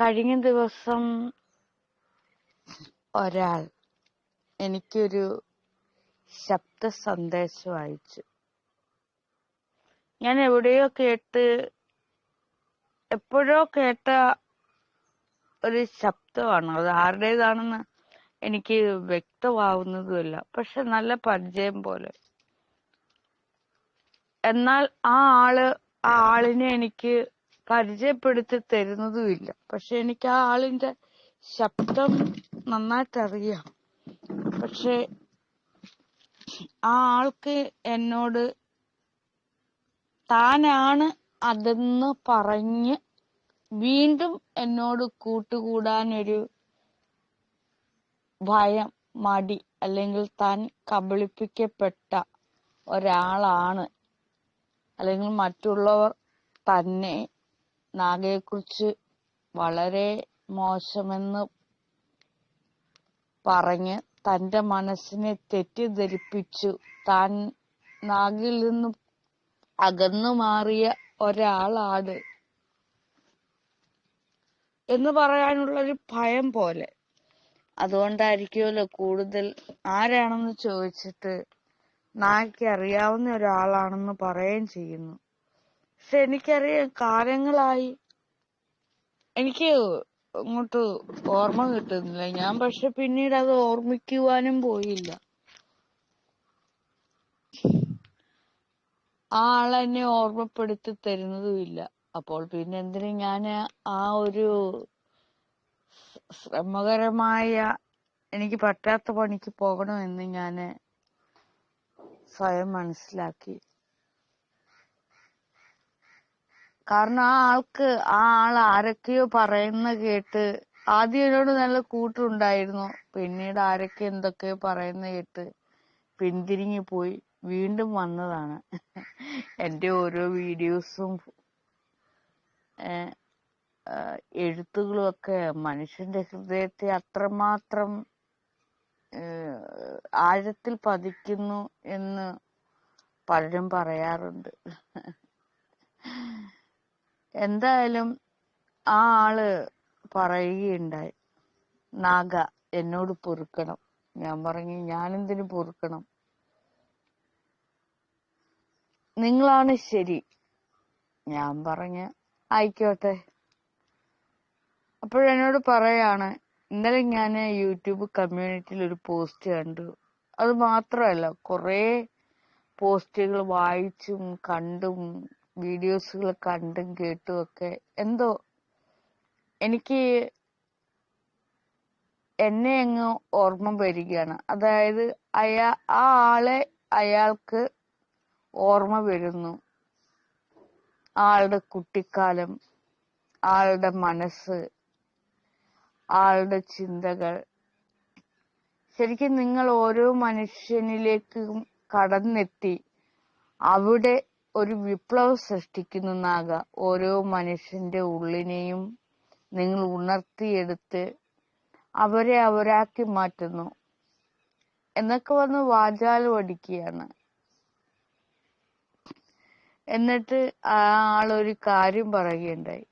കഴിഞ്ഞ ദിവസം ഒരാൾ എനിക്കൊരു ശബ്ദ സന്ദേശം അയച്ചു. ഞാൻ എവിടെയോ കേട്ട് എപ്പോഴോ കേട്ട ഒരു ശബ്ദമാണ്. അത് ആരുടേതാണെന്ന് എനിക്ക് വ്യക്തമാവുന്നതുമില്ല. പക്ഷെ നല്ല പരിചയം പോലെ. എന്നാൽ ആ ആൾ ആ ആളിനെ എനിക്ക് പരിചയപ്പെടുത്തി തരുന്നതുമില്ല പക്ഷെ എനിക്ക് ആ ആളിന്റെ ശബ്ദം നന്നായിട്ട് അറിയാം പക്ഷെ ആ ആൾക്ക് എന്നോട് താനാണ് അതെന്ന് പറഞ്ഞ് വീണ്ടും എന്നോട് കൂട്ടുകൂടാനൊരു ഭയം മടി അല്ലെങ്കിൽ താൻ കബളിപ്പിക്കപ്പെട്ട ഒരാളാണ്. അല്ലെങ്കിൽ മറ്റുള്ളവർ തന്നെ നാഗയെക്കുറിച്ച് വളരെ മോശമെന്ന് പറഞ്ഞ് തന്റെ മനസ്സിനെ തെറ്റിദ്ധരിപ്പിച്ചു. താൻ നാഗിൽ നിന്നും അകന്നു മാറിയ ഒരാളാണ് എന്ന് പറയാനുള്ള ഒരു ഭയം പോലെ. അതുകൊണ്ടായിരിക്കുമല്ലോ കൂടുതൽ ആരാണെന്ന് ചോദിച്ചിട്ട് നായ്ക്ക് അറിയാവുന്ന ഒരാളാണെന്ന് പറയുകയും ചെയ്യുന്നു. പക്ഷെ എനിക്കറിയാം കാലങ്ങളായി എനിക്ക് അങ്ങോട്ട് ഓർമ്മ കിട്ടുന്നില്ല. ഞാൻ പക്ഷെ പിന്നീട് അത് ഓർമ്മിക്കുവാനും പോയില്ല. ആ ആളെന്നെ ഓർമ്മപ്പെടുത്തി തരുന്നതുമില്ല. അപ്പോൾ പിന്നെ എന്തിനു ഞാൻ ആ ഒരു ശ്രമകരമായ എനിക്ക് പറ്റാത്ത പണിക്ക് പോകണമെന്ന് ഞാൻ സ്വയം മനസ്സിലാക്കി. കാരണം ആ ആൾക്ക് ആ ആൾ ആരൊക്കെയോ പറയുന്ന കേട്ട് ആദ്യം എന്നോട് നല്ല കൂട്ടുണ്ടായിരുന്നു. പിന്നീട് ആരൊക്കെ എന്തൊക്കെയോ പറയുന്ന കേട്ട് പിന്തിരിഞ്ഞു പോയി വീണ്ടും വന്നതാണ്. എന്റെ ഓരോ വീഡിയോസും എഴുത്തുകളും ഒക്കെ മനുഷ്യന്റെ ഹൃദയത്തെ അത്രമാത്രം ആഴത്തിൽ പതിക്കുന്നു എന്ന് പലരും പറയാറുണ്ട്. എന്തായാലും ആ ആൾ പറയുകയുണ്ടായി. നാഗ എന്നോട് പൊറുക്കണം. ഞാൻ പറഞ്ഞു ഞാനെന്തിനു പൊറുക്കണം? നിങ്ങളാണ് ശരി. ഞാൻ പറഞ്ഞ ആയിക്കോട്ടെ. അപ്പോഴെന്നോട് പറയാണ് ഇന്നലെ ഞാൻ യൂട്യൂബ് കമ്മ്യൂണിറ്റിയിൽ ഒരു പോസ്റ്റ് കണ്ടു. അത് മാത്രമല്ല കുറേ പോസ്റ്റുകൾ വായിച്ചും കണ്ടും വീഡിയോസുകൾ കണ്ടും കേട്ടും ഒക്കെ എന്തോ എനിക്ക് എന്നെ അങ്ങ് ഓർമ്മ വരികയാണ്. അതായത് അയാ ആ ആളെ അയാൾക്ക് ഓർമ്മ വരുന്നു. ആളുടെ കുട്ടിക്കാലം ആളുടെ മനസ്സ് ആളുടെ ചിന്തകൾ. ശരിക്കും നിങ്ങൾ ഓരോ മനുഷ്യനിലേക്കും കടന്നെത്തി അവിടെ ഒരു വിപ്ലവം സൃഷ്ടിക്കുന്നതാകാം. ഓരോ മനുഷ്യന്റെ ഉള്ളിനെയും നിങ്ങൾ ഉണർത്തിയെടുത്ത് അവരെ അവരാക്കി മാറ്റുന്നു. എന്നൊക്കെ വന്ന് വാചാലം അടിക്കുകയാണ് എന്നിട്ട് ആളൊരു കാര്യം പറയുകയുണ്ടായി.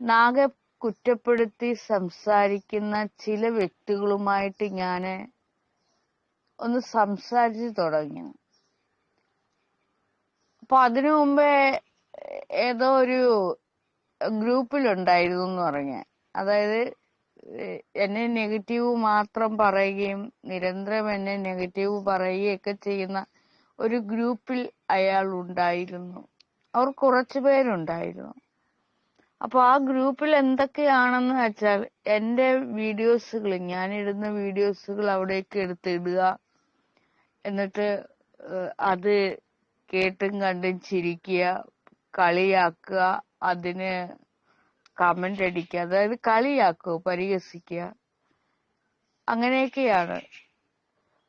നാഗ കുറ്റപ്പെടുത്തി സംസാരിക്കുന്ന ചില വ്യക്തികളുമായിട്ട് ഞാൻ ഒന്ന് സംസാരിച്ചു തുടങ്ങി. അപ്പൊ അതിനു മുമ്പേ ഏതോ ഒരു ഗ്രൂപ്പിലുണ്ടായിരുന്നു എന്ന് പറഞ്ഞ. അതായത് എന്നെ നെഗറ്റീവ് മാത്രം പറയുകയും നിരന്തരം എന്നെ നെഗറ്റീവ് പറയുകയൊക്കെ ചെയ്യുന്ന ഒരു ഗ്രൂപ്പിൽ അയാൾ ഉണ്ടായിരുന്നു. അവർ കുറച്ചു പേരുണ്ടായിരുന്നു. അപ്പൊ ആ ഗ്രൂപ്പിൽ എന്തൊക്കെയാണെന്ന് വെച്ചാൽ എന്റെ വീഡിയോസുകൾ ഞാൻ ഇടുന്ന വീഡിയോസുകൾ അവിടേക്ക് എടുത്തിടുക. എന്നിട്ട് അത് കേട്ടും കണ്ടും ചിരിക്കുക കളിയാക്കുക അതിന് കമന്റ് അടിക്കുക അതായത് കളിയാക്കുക പരിഹസിക്കുക. അങ്ങനെയൊക്കെയാണ്.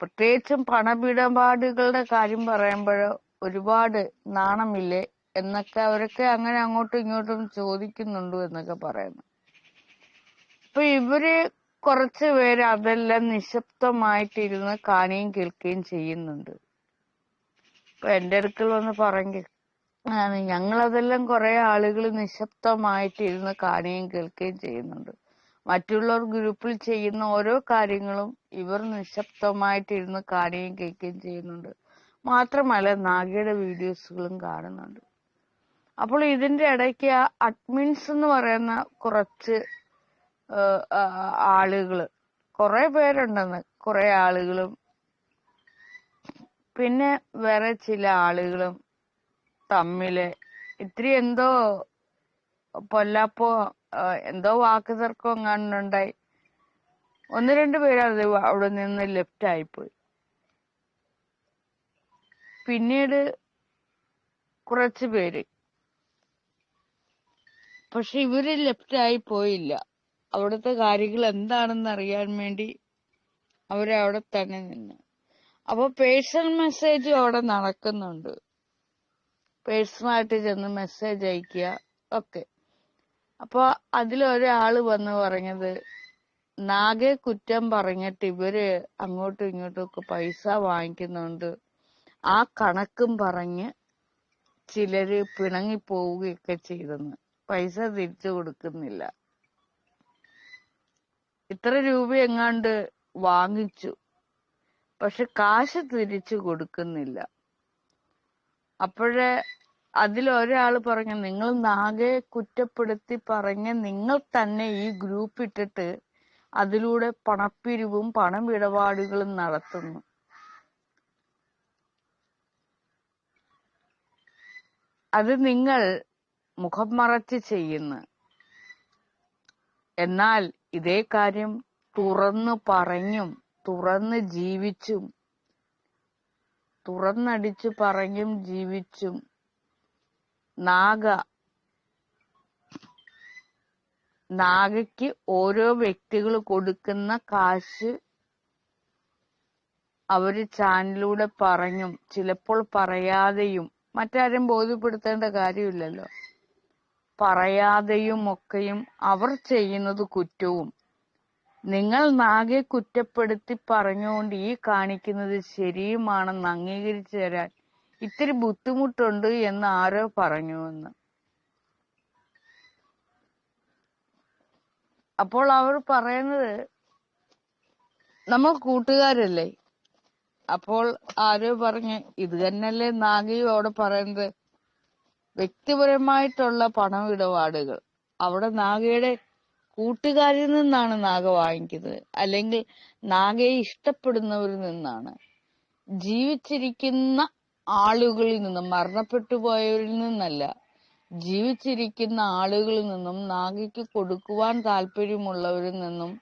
പ്രത്യേകിച്ചും പണമിടപാടുകളുടെ കാര്യം പറയുമ്പോൾ ഒരുപാട് നാണമില്ലേ? എന്നൊക്കെ അവരൊക്കെ അങ്ങനെ അങ്ങോട്ടും ഇങ്ങോട്ടും ചോദിക്കുന്നുണ്ടോ എന്നൊക്കെ പറയുന്നു. അപ്പൊ ഇവർ കുറച്ച് പേര് അതെല്ലാം നിശബ്ദമായിട്ടിരുന്ന് കാണുകയും കേൾക്കുകയും ചെയ്യുന്നുണ്ട്. എന്റെ അടുക്കൽ വന്ന് പറഞ്ഞു ആണ് ഞങ്ങളതെല്ലാം കുറെ ആളുകൾ നിശബ്ദമായിട്ട് ഇരുന്ന് കാണുകയും കേൾക്കുകയും ചെയ്യുന്നുണ്ട്. മറ്റുള്ളവർ ഗ്രൂപ്പിൽ ചെയ്യുന്ന ഓരോ കാര്യങ്ങളും ഇവർ നിശബ്ദമായിട്ട് ഇരുന്ന് കാണുകയും കേൾക്കുകയും ചെയ്യുന്നുണ്ട്. മാത്രമല്ല നാഗയുടെ വീഡിയോസുകളും കാണുന്നുണ്ട്. അപ്പോൾ ഇതിന്റെ ഇടയ്ക്ക് ആ അഡ്മിൻസ് എന്ന് പറയുന്ന കുറച്ച് ആളുകൾ കുറെ പേരുണ്ടെന്ന്. കുറെ ആളുകളും പിന്നെ വേറെ ചില ആളുകളും തമ്മിൽ ഇത്തിരി എന്തോ പൊല്ലാപ്പോ എന്തോ വാക്ക് തർക്കം കാണുന്നുണ്ടായി ഒന്ന് രണ്ട് പേര് അത് അവിടെ നിന്ന് ലെഫ്റ്റ് ആയിപ്പോയി. പിന്നീട് കുറച്ച് പേര്. പക്ഷെ ഇവർ ലെഫ്റ്റ് ആയി പോയില്ല. അവിടുത്തെ കാര്യങ്ങൾ എന്താണെന്ന് അറിയാൻ വേണ്ടി അവർ അവിടെ തന്നെ നിന്ന്. അപ്പൊ പേഴ്സണൽ മെസ്സേജ് അവിടെ നടക്കുന്നുണ്ട്. പേഴ്സണലായിട്ട് ചെന്ന് മെസ്സേജ് അയക്കുക ഒക്കെ അപ്പൊ അതിലൊരാൾ വന്ന് പറഞ്ഞത് നാഗെ കുറ്റം പറഞ്ഞിട്ട് ഇവർ അങ്ങോട്ടും ഇങ്ങോട്ടും ഒക്കെ പൈസ വാങ്ങിക്കുന്നുണ്ട്. ആ കണക്കും പറഞ്ഞ് ചിലര് പിണങ്ങിപ്പോവുകയൊക്കെ ചെയ്തെന്ന്. പൈസ തിരിച്ചു കൊടുക്കുന്നില്ല. ഇത്ര രൂപ എങ്ങാണ്ട് വാങ്ങിച്ചു. പക്ഷെ കാശ് തിരിച്ചു കൊടുക്കുന്നില്ല. അപ്പോഴേ ഒരാൾ പറഞ്ഞു നിങ്ങൾ നാകെ കുറ്റപ്പെടുത്തി പറഞ്ഞ് നിങ്ങൾ തന്നെ ഈ ഗ്രൂപ്പ് ഇട്ടിട്ട് അതിലൂടെ പണപ്പിരിവും പണം പണമിടപാടുകളും നടത്തുന്നു. അത് നിങ്ങൾ മുഖം മറച്ച് ചെയ്യുന്നു. എന്നാൽ ഇതേ കാര്യം തുറന്നു പറഞ്ഞും തുറന്ന് ജീവിച്ചും തുറന്നടിച്ചു പറഞ്ഞും ജീവിച്ചും. നാഗ നാഗയ്ക്ക് ഓരോ വ്യക്തികൾ കൊടുക്കുന്ന കാശ് അവർ ചാനലിലൂടെ പറഞ്ഞും ചിലപ്പോൾ പറയാതെയും മറ്റാരും ബോധ്യപ്പെടുത്തേണ്ട കാര്യമില്ലല്ലോ. പറയാതെയും ഒക്കെയും അവർ ചെയ്യുന്നത് കുറ്റവും. നിങ്ങൾ നാഗെ കുറ്റപ്പെടുത്തി പറഞ്ഞുകൊണ്ട് ഈ കാണിക്കുന്നത് ശരിയുമാണെന്ന് അംഗീകരിച്ചു തരാൻ ഇത്തിരി ബുദ്ധിമുട്ടുണ്ട് എന്ന് ആരോ പറഞ്ഞുവെന്ന് അപ്പോൾ അവർ പറയുന്നത് നമ്മൾ കൂട്ടുകാരല്ലേ? അപ്പോൾ ആരോ പറഞ്ഞ് ഇത് തന്നെയല്ലേ നാഗയും അവിടെ പറയുന്നത്? വ്യക്തിപരമായിട്ടുള്ള പണമിടപാടുകൾ. അവിടെ നാഗയുടെ കൂട്ടുകാരിൽ നിന്നാണ് നാഗ വാങ്ങിക്കുന്നത്. അല്ലെങ്കിൽ നാഗയെ ഇഷ്ടപ്പെടുന്നവരിൽ നിന്നാണ്. ജീവിച്ചിരിക്കുന്ന ആളുകളിൽ നിന്നും മരണപ്പെട്ടു പോയവരിൽ നിന്നല്ല. ജീവിച്ചിരിക്കുന്ന ആളുകളിൽ നിന്നും നാഗയ്ക്ക് കൊടുക്കുവാൻ താല്പര്യമുള്ളവരിൽ നിന്നും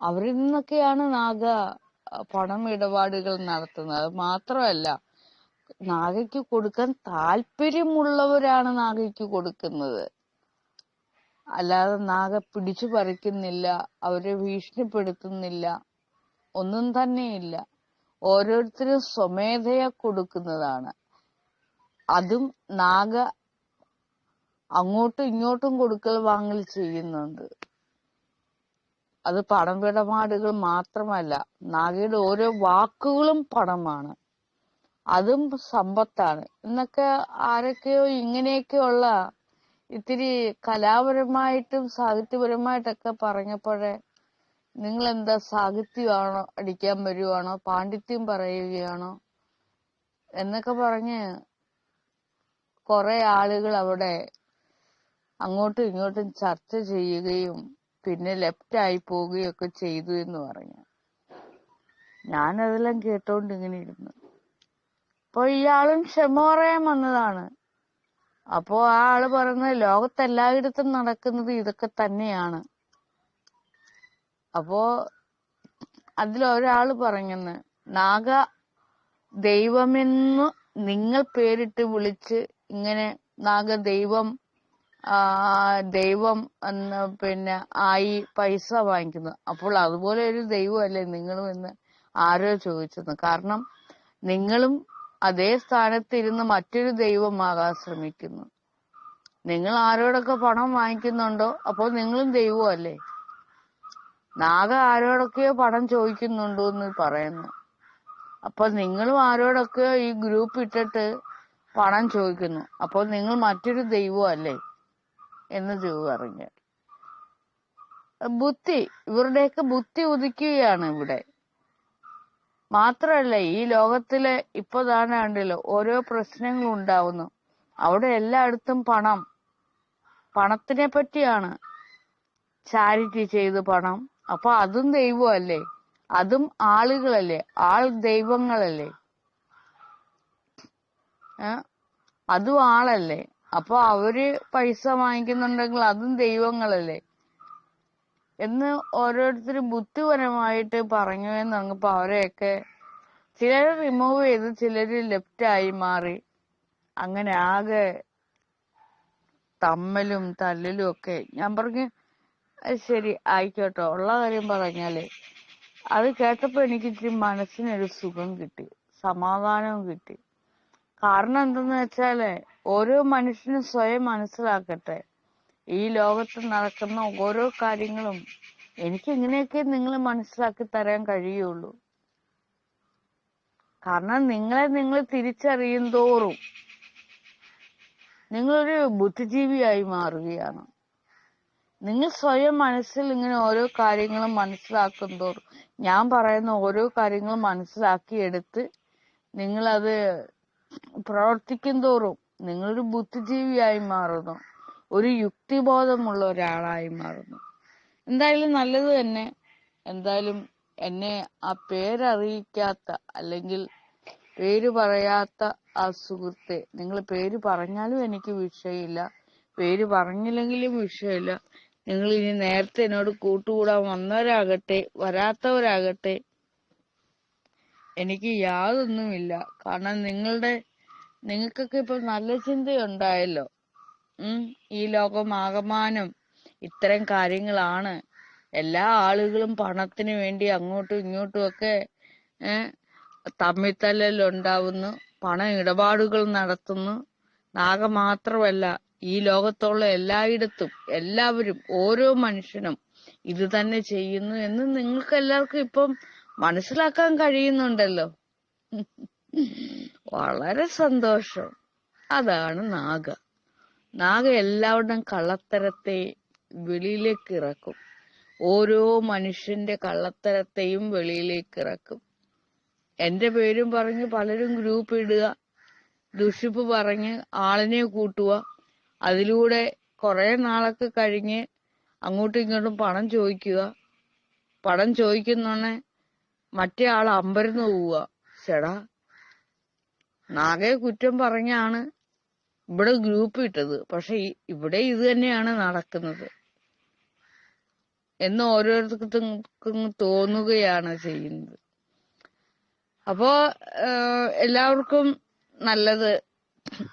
അവരിൽ നിന്നൊക്കെയാണ് നാഗ പണം ഇടപാടുകൾ നടത്തുന്നത്. മാത്രമല്ല നാഗയ്ക്ക് കൊടുക്കാൻ താല്പര്യമുള്ളവരാണ് നാഗയ്ക്ക് കൊടുക്കുന്നത്. അല്ലാതെ നാഗ പിടിച്ചു പറിക്കുന്നില്ല അവരെ ഭീഷണിപ്പെടുത്തുന്നില്ല ഒന്നും തന്നെയില്ല. ഓരോരുത്തരും സ്വമേധയാ കൊടുക്കുന്നതാണ്. അതും നാഗ അങ്ങോട്ടും ഇങ്ങോട്ടും കൊടുക്കൽ വാങ്ങൽ ചെയ്യുന്നുണ്ട്. അത് പണമിടപാടുകൾ മാത്രമല്ല നാഗയുടെ ഓരോ വാക്കുകളും പണമാണ്. അതും സമ്പത്താണ്. എന്നൊക്കെ ആരൊക്കെയോ ഇങ്ങനെയൊക്കെയുള്ള ഇത്തിരി കലാപരമായിട്ടും സാഹിത്യപരമായിട്ടൊക്കെ പറഞ്ഞപ്പോഴേ നിങ്ങൾ എന്താ സാഹിത്യമാണോ അടിക്കാൻ വരുവാണോ പാണ്ഡിത്യം പറയുകയാണോ എന്നൊക്കെ പറഞ്ഞ് കുറെ ആളുകൾ അവിടെ അങ്ങോട്ടും ഇങ്ങോട്ടും ചർച്ച ചെയ്യുകയും പിന്നെ ലെഫ്റ്റ് ആയി പോവുകയും ഒക്കെ ചെയ്തു എന്ന് പറഞ്ഞു. ഞാൻ അതെല്ലാം കേട്ടോണ്ട് ഇങ്ങനെ ഇരുന്നു. അപ്പൊ ഇയാളും ക്ഷമ പറയാൻ വന്നതാണ്. അപ്പോ ആ ആൾ പറയുന്നത് ലോകത്തെല്ലായിടത്തും നടക്കുന്നത് ഇതൊക്കെ തന്നെയാണ്. അപ്പോ അതിലൊരാൾ പറഞ്ഞെന്ന് നാഗ ദൈവമെന്ന് നിങ്ങൾ പേരിട്ട് വിളിച്ച് ഇങ്ങനെ നാഗ ദൈവം ദൈവം എന്ന് പിന്നെ ആയി പൈസ വാങ്ങിക്കുന്നു. അപ്പോൾ അതുപോലെ ഒരു ദൈവമല്ലേ നിങ്ങളും എന്ന് ആരോ ചോദിച്ചെന്ന്. കാരണം നിങ്ങളും അതേ സ്ഥാനത്തിരുന്ന് മറ്റൊരു ദൈവമാകാൻ ശ്രമിക്കുന്നു. നിങ്ങൾ ആരോടൊക്കെ പണം വാങ്ങിക്കുന്നുണ്ടോ? അപ്പോൾ നിങ്ങളും ദൈവമല്ലേ നാഗ ആരോടൊക്കെയോ പണം ചോദിക്കുന്നുണ്ടോ എന്ന് പറയുന്നു. അപ്പൊ നിങ്ങളും ആരോടൊക്കെയോ ഈ ഗ്രൂപ്പ് ഇട്ടിട്ട് പണം ചോദിക്കുന്നു. അപ്പോൾ നിങ്ങൾ മറ്റൊരു ദൈവം അല്ലേ? എന്ന് ദൈവം അറിഞ്ഞു. ബുദ്ധി ഇവരുടെയൊക്കെ ബുദ്ധി ഉദിക്കുകയാണ് ഇവിടെ. മാത്രമല്ല ഈ ലോകത്തിലെ ഇപ്പൊ താനെ ഓരോ പ്രശ്നങ്ങളും ഉണ്ടാവുന്നു. അവിടെ എല്ലായിടത്തും പണം. പണത്തിനെ പറ്റിയാണ് ചാരിറ്റി ചെയ്ത് പണം. അപ്പൊ അതും ദൈവമല്ലേ? അതും ആളുകളല്ലേ? ആൾ ദൈവങ്ങളല്ലേ? അതും ആളല്ലേ? അപ്പൊ അവർ പൈസ വാങ്ങിക്കുന്നുണ്ടെങ്കിൽ അതും ദൈവങ്ങളല്ലേ? എന്ന് ഓരോരുത്തർ ബുദ്ധിപരമായിട്ട് പറഞ്ഞു എന്ന് പറഞ്ഞപ്പോ അവരെയൊക്കെ ചിലർ റിമൂവ് ചെയ്ത് ചിലര് ലെഫ്റ്റ് ആയി മാറി. അങ്ങനെ ആകെ തമ്മലും തല്ലലും ഒക്കെ. ഞാൻ പറഞ്ഞു ശരി ആയിക്കോട്ടെ. ഉള്ള കാര്യം പറഞ്ഞാലേ അത് കേട്ടപ്പോ എനിക്ക് ഇച്ചിരി മനസ്സിനൊരു സുഖം കിട്ടി. സമാധാനവും കിട്ടി. കാരണം എന്തെന്ന് വെച്ചാൽ ഓരോ മനുഷ്യനും സ്വയം മനസ്സിലാക്കട്ടെ. ഈ ലോകത്ത് നടക്കുന്ന ഓരോ കാര്യങ്ങളും എനിക്ക് എങ്ങനെയൊക്കെ നിങ്ങൾ മനസ്സിലാക്കി തരാൻ കഴിയുള്ളൂ. കാരണം നിങ്ങളെ നിങ്ങൾ തിരിച്ചറിയും തോറും നിങ്ങളൊരു ബുദ്ധിജീവിയായി മാറുകയാണ്. നിങ്ങൾ സ്വയം മനസ്സിൽ ഇങ്ങനെ ഓരോ കാര്യങ്ങളും മനസ്സിലാക്കും തോറും ഞാൻ പറയുന്ന ഓരോ കാര്യങ്ങളും മനസ്സിലാക്കിയെടുത്ത് നിങ്ങളത് പ്രവർത്തിക്കും തോറും നിങ്ങളൊരു ബുദ്ധിജീവിയായി മാറുന്നു. ഒരു യുക്തിബോധമുള്ള ഒരാളായി മാറുന്നു. എന്തായാലും നല്ലത് തന്നെ. എന്തായാലും എന്നെ ആ പേരറിയിക്കാത്ത അല്ലെങ്കിൽ പേര് പറയാത്ത ആ സുഹൃത്തെ നിങ്ങൾ പേര് പറഞ്ഞാലും എനിക്ക് വിഷയമില്ല. പേര് പറഞ്ഞില്ലെങ്കിലും വിഷയമില്ല. നിങ്ങൾ ഇനി നേരത്തെ എന്നോട് കൂട്ടുകൂടാൻ വന്നവരാകട്ടെ വരാത്തവരാകട്ടെ എനിക്ക് യാതൊന്നുമില്ല. കാരണം നിങ്ങളുടെ നിങ്ങൾക്കൊക്കെ ഇപ്പൊ നല്ല ചിന്തയുണ്ടായല്ലോ. ഉം ഈ ലോകം ആകമാനം ഇത്തരം കാര്യങ്ങളാണ്. എല്ലാ ആളുകളും പണത്തിന് വേണ്ടി അങ്ങോട്ടും ഇങ്ങോട്ടും ഒക്കെ തമ്മിത്തല്ലൽ ഉണ്ടാവുന്നു പണ ഇടപാടുകൾ നടത്തുന്നു. നാഗ മാത്രമല്ല ഈ ലോകത്തുള്ള എല്ലായിടത്തും എല്ലാവരും ഓരോ മനുഷ്യനും ഇത് തന്നെ ചെയ്യുന്നു എന്ന് നിങ്ങൾക്ക് എല്ലാവർക്കും ഇപ്പം മനസ്സിലാക്കാൻ കഴിയുന്നുണ്ടല്ലോ. വളരെ സന്തോഷം. അതാണ് നാഗ. നാഗ എല്ലാവരുടെയും കള്ളത്തരത്തെ വെളിയിലേക്ക് ഇറക്കും ഓരോ മനുഷ്യന്റെ കള്ളത്തരത്തെയും വെളിയിലേക്ക് ഇറക്കും എന്റെ പേരും പറഞ്ഞ് പലരും ഗ്രൂപ്പ് ഇടുക ദുഷിപ്പ് പറഞ്ഞ് ആളിനെ കൂട്ടുക. അതിലൂടെ കുറെ നാളൊക്കെ കഴിഞ്ഞ് അങ്ങോട്ടും ഇങ്ങോട്ടും പണം ചോദിക്കുക. പണം ചോദിക്കുന്നോണെ മറ്റേ ആൾ അമ്പരന്ന് പോവുക. ചേടാ നാഗയെ കുറ്റം പറഞ്ഞാണ് ഇവിടെ ഗ്രൂപ്പ് ഇട്ടത്. പക്ഷെ ഇവിടെ ഇത് തന്നെയാണ് നടക്കുന്നത്. എന്ന് ഓരോരുത്തർക്കും തോന്നുകയാണ് ചെയ്യുന്നത്. അപ്പോ എല്ലാവർക്കും നല്ലത്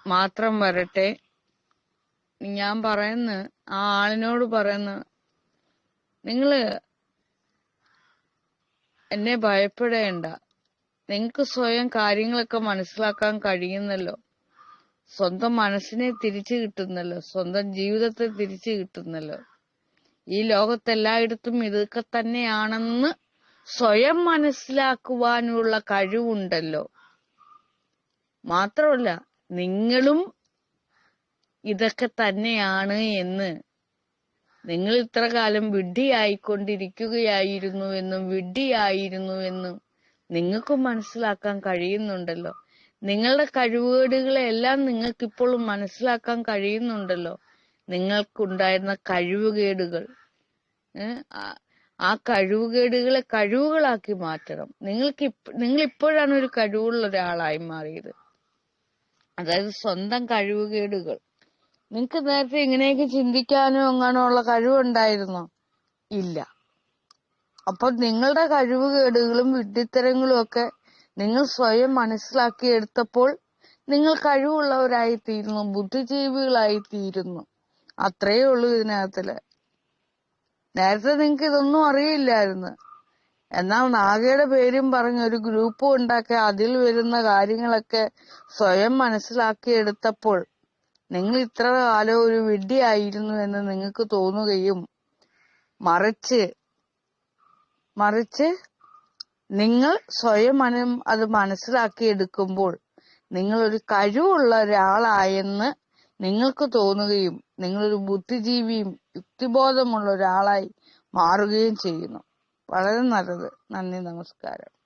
മാത്രം വരട്ടെ. ഞാൻ പറയുന്ന ആ ആളിനോട് പറയുന്ന നിങ്ങൾ എന്നെ ഭയപ്പെടേണ്ട. നിങ്ങക്ക് സ്വയം കാര്യങ്ങളൊക്കെ മനസ്സിലാക്കാൻ കഴിയുന്നല്ലോ. സ്വന്തം മനസ്സിനെ തിരിച്ചു കിട്ടുന്നല്ലോ. സ്വന്തം ജീവിതത്തെ തിരിച്ചു കിട്ടുന്നല്ലോ. ഈ ലോകത്തെല്ലായിടത്തും ഇതൊക്കെ തന്നെയാണെന്ന് സ്വയം മനസ്സിലാക്കുവാനുള്ള കഴിവുണ്ടല്ലോ. മാത്രമല്ല നിങ്ങളും ഇതൊക്കെ തന്നെയാണ് എന്ന്. നിങ്ങൾ ഇത്ര കാലം വിഡ്ഢിയായിക്കൊണ്ടിരിക്കുകയായിരുന്നു എന്നും വിഡ്ഢിയായിരുന്നു എന്നും നിങ്ങൾക്കും മനസ്സിലാക്കാൻ കഴിയുന്നുണ്ടല്ലോ. നിങ്ങളുടെ കഴിവുകേടുകളെ എല്ലാം നിങ്ങൾക്ക് ഇപ്പോഴും മനസ്സിലാക്കാൻ കഴിയുന്നുണ്ടല്ലോ. നിങ്ങൾക്കുണ്ടായിരുന്ന കഴിവുകേടുകൾ? ആ- കഴിവുകേടുകളെ കഴിവുകളാക്കി മാറ്റണം. നിങ്ങൾക്ക് നിങ്ങൾ ഇപ്പോഴാണ് ഒരു കഴിവുള്ള ഒരാളായി മാറിയത്. അതായത് സ്വന്തം കഴിവുകേടുകൾ. നിങ്ങൾക്ക് നേരത്തെ ഇങ്ങനെയൊക്കെ ചിന്തിക്കാനോ എങ്ങാനോ ഉള്ള കഴിവുണ്ടായിരുന്നോ? ഇല്ല. അപ്പൊ നിങ്ങളുടെ കഴിവുകേടുകളും വിഡ്ഢിത്തരങ്ങളും ഒക്കെ നിങ്ങൾ സ്വയം മനസ്സിലാക്കിയെടുത്തപ്പോൾ നിങ്ങൾ കഴിവുള്ളവരായി തീരുന്നു ബുദ്ധിജീവികളായി തീരുന്നു അത്രയേ ഉള്ളൂ ഇതിനകത്തിൽ. നേരത്തെ നിങ്ങൾക്ക് ഇതൊന്നും അറിയില്ലായിരുന്നു. എന്നാൽ നാഗയുടെ പേരും പറഞ്ഞ് ഒരു ഗ്രൂപ്പ് ഉണ്ടാക്കി അതിൽ വരുന്ന കാര്യങ്ങളൊക്കെ സ്വയം മനസ്സിലാക്കിയെടുത്തപ്പോൾ നിങ്ങൾ ഇത്ര കാലം ഒരു വിഡ്ഢിയായിരുന്നു എന്ന് നിങ്ങൾക്ക് തോന്നുകയും മറിച്ച് മറിച്ച് നിങ്ങൾ സ്വയം അത് നിങ്ങൾ ഒരു കഴിവുള്ള ഒരാളായെന്ന് നിങ്ങൾക്ക് തോന്നുകയും നിങ്ങളൊരു ബുദ്ധിജീവിയും യുക്തിബോധമുള്ള ഒരാളായി മാറുകയും ചെയ്യുന്നു. വളരെ നല്ലത്. നന്ദി നമസ്കാരം.